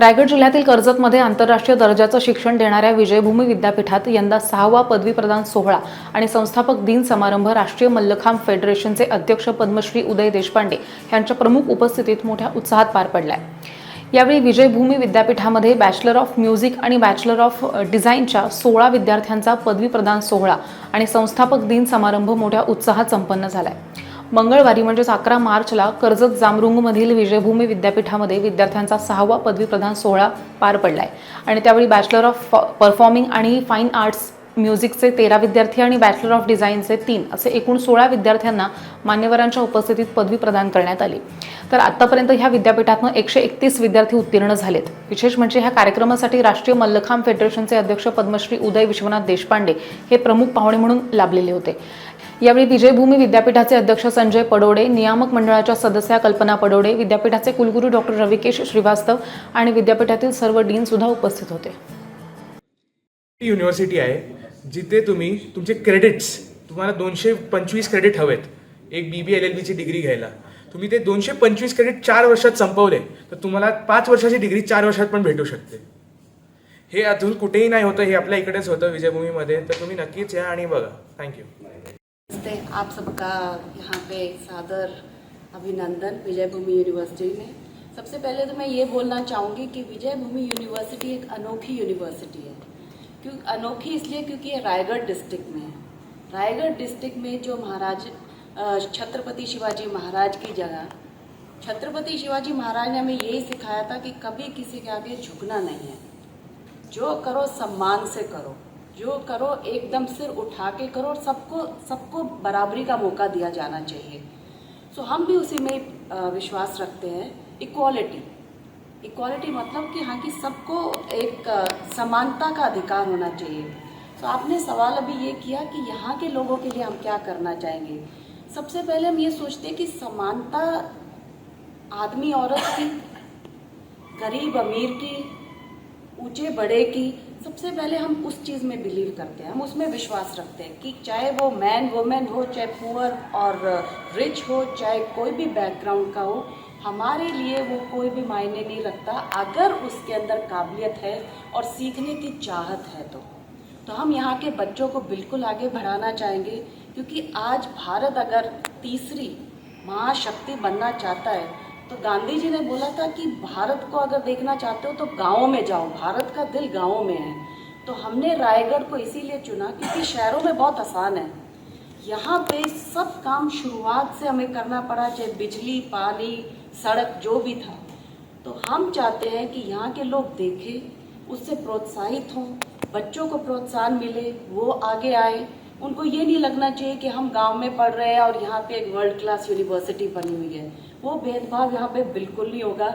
रायगड जिल्ह्यातील कर्जतमध्ये आंतरराष्ट्रीय दर्जाचं शिक्षण देणाऱ्या विजयभूमी विद्यापीठात यंदा सहावा पदवीप्रदान सोहळा आणि संस्थापक दिन समारंभ राष्ट्रीय मल्लखांब फेडरेशनचे अध्यक्ष पद्मश्री उदय देशपांडे यांच्या प्रमुख उपस्थितीत मोठ्या उत्साहात पार पडलाय. यावेळी विजयभूमी विद्यापीठामध्ये बॅचलर ऑफ म्युझिक आणि बॅचलर ऑफ डिझाईनच्या सोळा विद्यार्थ्यांचा पदवीप्रदान सोहळा आणि संस्थापक दिन समारंभ मोठ्या उत्साहात संपन्न झालाय. मंगळवारी म्हणजेच अकरा मार्चला कर्जत जामरुंगमधील विजयभूमी विद्यापीठामध्ये विद्यार्थ्यांचा सहावा पदवीप्रदान सोहळा पार पडला आहे आणि त्यावेळी बॅचलर ऑफ परफॉर्मिंग आणि फाईन आर्ट्स म्युझिकचे तेरा विद्यार्थी आणि बॅचलर ऑफ डिझाईनचे तीन असे एकूण सोळा विद्यार्थ्यांना मान्यवरांच्या उपस्थितीत पदवी प्रदान करण्यात आली. तर आतापर्यंत ह्या विद्यापीठातनं एकशे एकतीस विद्यार्थी उत्तीर्ण झालेत. विशेष म्हणजे ह्या कार्यक्रमासाठी राष्ट्रीय मल्लखांब फेडरेशनचे अध्यक्ष पद्मश्री उदय विश्वनाथ देशपांडे हे प्रमुख पाहुणे म्हणून लाभलेले होते. यावेळी विजयभूमी विद्यापीठाचे अध्यक्ष संजय पडोडे नियामक मंडळाच्या सदस्या कल्पना पडोडे विद्यापीठाचे कुलगुरू डॉक्टर रविकेश श्रीवास्तव आणि विद्यापीठातील सर्व डीन सुद्धा उपस्थित होते. युनिव्हर्सिटी आहे जिथे तुम्ही तुमचे क्रेडिट्स तुम्हाला दोनशे पंचवीस क्रेडिट हवेत. एक बी बी एल एल बीची डिग्री घ्यायला. तुम्ही ते दोनशे पंचवीस क्रेडिट चार वर्षात संपवले तर तुम्हाला पाच वर्षाची डिग्री चार वर्षात पण भेटू शकते. हे अजून कुठेही नाही होतं हे आपल्या इकडेच होतं विजयभूमीमध्ये तर तुम्ही नक्कीच या आणि बघा. थँक्यू नमस्ते, आप सबका यहाँ पे सादर अभिनंदन विजय भूमि यूनिवर्सिटी में। सबसे पहले तो मैं ये बोलना चाहूँगी कि विजय भूमि यूनिवर्सिटी एक अनोखी यूनिवर्सिटी है। क्यों, अनोखी इसलिए क्योंकि ये रायगढ़ डिस्ट्रिक्ट में है। रायगढ़ डिस्ट्रिक्ट में जो महाराज छत्रपति शिवाजी महाराज की जगह, छत्रपति शिवाजी महाराज ने हमें यही सिखाया था कि कभी किसी के आगे झुकना नहीं है। जो करो सम्मान से करो। जो करो, एकदम सिर उठा के करो और सबको सबको बराबरी का मौका दिया जाना चाहिए। सो हम भी उसी में विश्वास रखते हैं इक्वालिटी इक्वालिटी मतलब कि हाँ कि सबको एक समानता का अधिकार होना चाहिए। तो आपने सवाल अभी ये किया कि यहाँ के लोगों के लिए हम क्या करना चाहेंगे। सबसे पहले हम ये सोचते हैं कि समानता आदमी औरत की, गरीब अमीर की, ऊँचे बड़े की सबसे पहले हम उस चीज़ में बिलीव करते हैं, हम उसमें विश्वास रखते हैं कि चाहे वो मैन वुमेन हो, चाहे पुअर और रिच हो, चाहे कोई भी बैकग्राउंड का हो, हमारे लिए वो कोई भी मायने नहीं रखता। अगर उसके अंदर काबिलियत है और सीखने की चाहत है तो। तो हम यहाँ के बच्चों को बिल्कुल आगे बढ़ाना चाहेंगे, क्योंकि आज भारत अगर तीसरी महाशक्ति बनना चाहता है तो गांधी जी ने बोला था कि भारत को अगर देखना चाहते हो तो गाँव में जाओ, भारत का दिल गाँव में है। तो हमने रायगढ़ को इसीलिए चुना क्योंकि शहरों में बहुत आसान है। यहाँ पे सब काम शुरुआत से हमें करना पड़ा, चाहे बिजली, पानी, सड़क, जो भी था। तो हम चाहते हैं कि यहाँ के लोग देखें, उससे प्रोत्साहित हों, बच्चों को प्रोत्साहन मिले, वो आगे आए। उनको ये नहीं लगना चाहिए कि हम गाँव में पढ़ रहे हैं और यहाँ पे एक वर्ल्ड क्लास यूनिवर्सिटी बनी हुई है। वो भेदभाव यहाँ पे बिल्कुल नहीं होगा।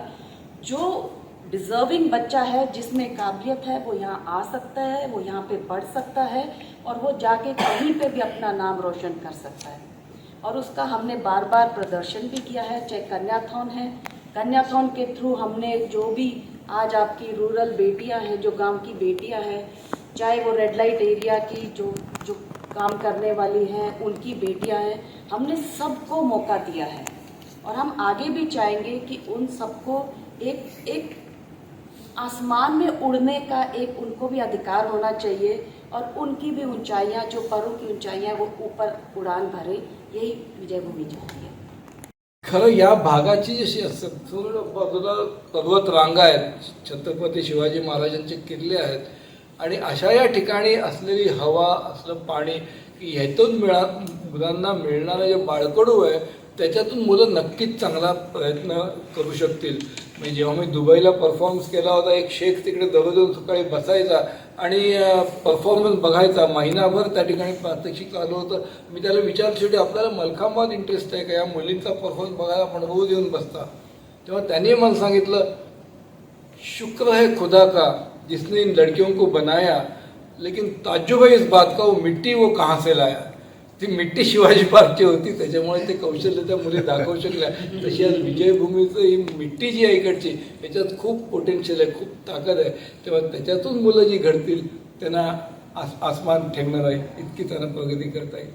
जो डिजर्विंग बच्चा है, जिसमें काबिलियत है, वो यहाँ आ सकता है, वो यहाँ पे पढ़ सकता है और वो जाके कहीं पे भी अपना नाम रोशन कर सकता है। और उसका हमने बार बार प्रदर्शन भी किया है, चाहे कन्याथॉन है। कन्याथॉन के थ्रू हमने जो भी आज आपकी रूरल बेटियाँ हैं, जो गाँव की बेटियाँ हैं, चाहे वो रेड लाइट एरिया की, जो जो काम करने वाली हैं, उनकी बेटियाँ हैं, हमने सबको मौका दिया है। और हम आगे भी चाहेंगे कि उन सबको एक एक आसमान में उड़ने का एक उनको भी अधिकार होना चाहिए और उनकी भी ऊंचाइयाँ, जो परों की ऊंचाइयाँ वो ऊपर उड़ान भरे। यही विजय भूमि चाहती है। खरं या भागाची जशी बाजूला पर्वत रांगा आहेत, छत्रपती शिवाजी महाराजांचे किल्ले आहेत आणि अशा या ठिकाणी असलेली हवा असलं पाणी की ह्यातून मिळा मुलांना मिळणारं जे बाळकडू आहे त्याच्यातून मुलं नक्कीच चांगला प्रयत्न करू शकतील. म्हणजे जेव्हा मी दुबईला परफॉर्मन्स केला होता एक शेख तिकडे दररोज सकाळी बसायचा आणि परफॉर्मन्स बघायचा. महिनाभर त्या ठिकाणी प्रात्यक्षिक चालू होतं. मी त्याला विचारलं शेवटी आपल्याला मलखांबात इंटरेस्ट आहे का? या मुलींचा परफॉर्मन्स बघायला आपण रोज येऊन बसता. तेव्हा त्यांनी मला सांगितलं शुक्र हे खुदा का? जिसने इन लड़कियों को बनाया लेकिन ताज्जुब है इस बात का वो मिट्टी वो कहाँ से लाया? ती मिट्टी शिवाजी पार्कची होती त्याच्यामुळे ते कौशल्य त्या मुली दाखवू शकल्या. तशी आज विजयभूमीचं ही मिट्टी जी आहे इकडची याच्यात खूप पोटेन्शियल आहे खूप ताकद आहे. तेव्हा त्याच्यातून मुलं जी घडतील त्यांना आस आसमान ठेवणार आहे इतकी त्यांना प्रगती करता येईल.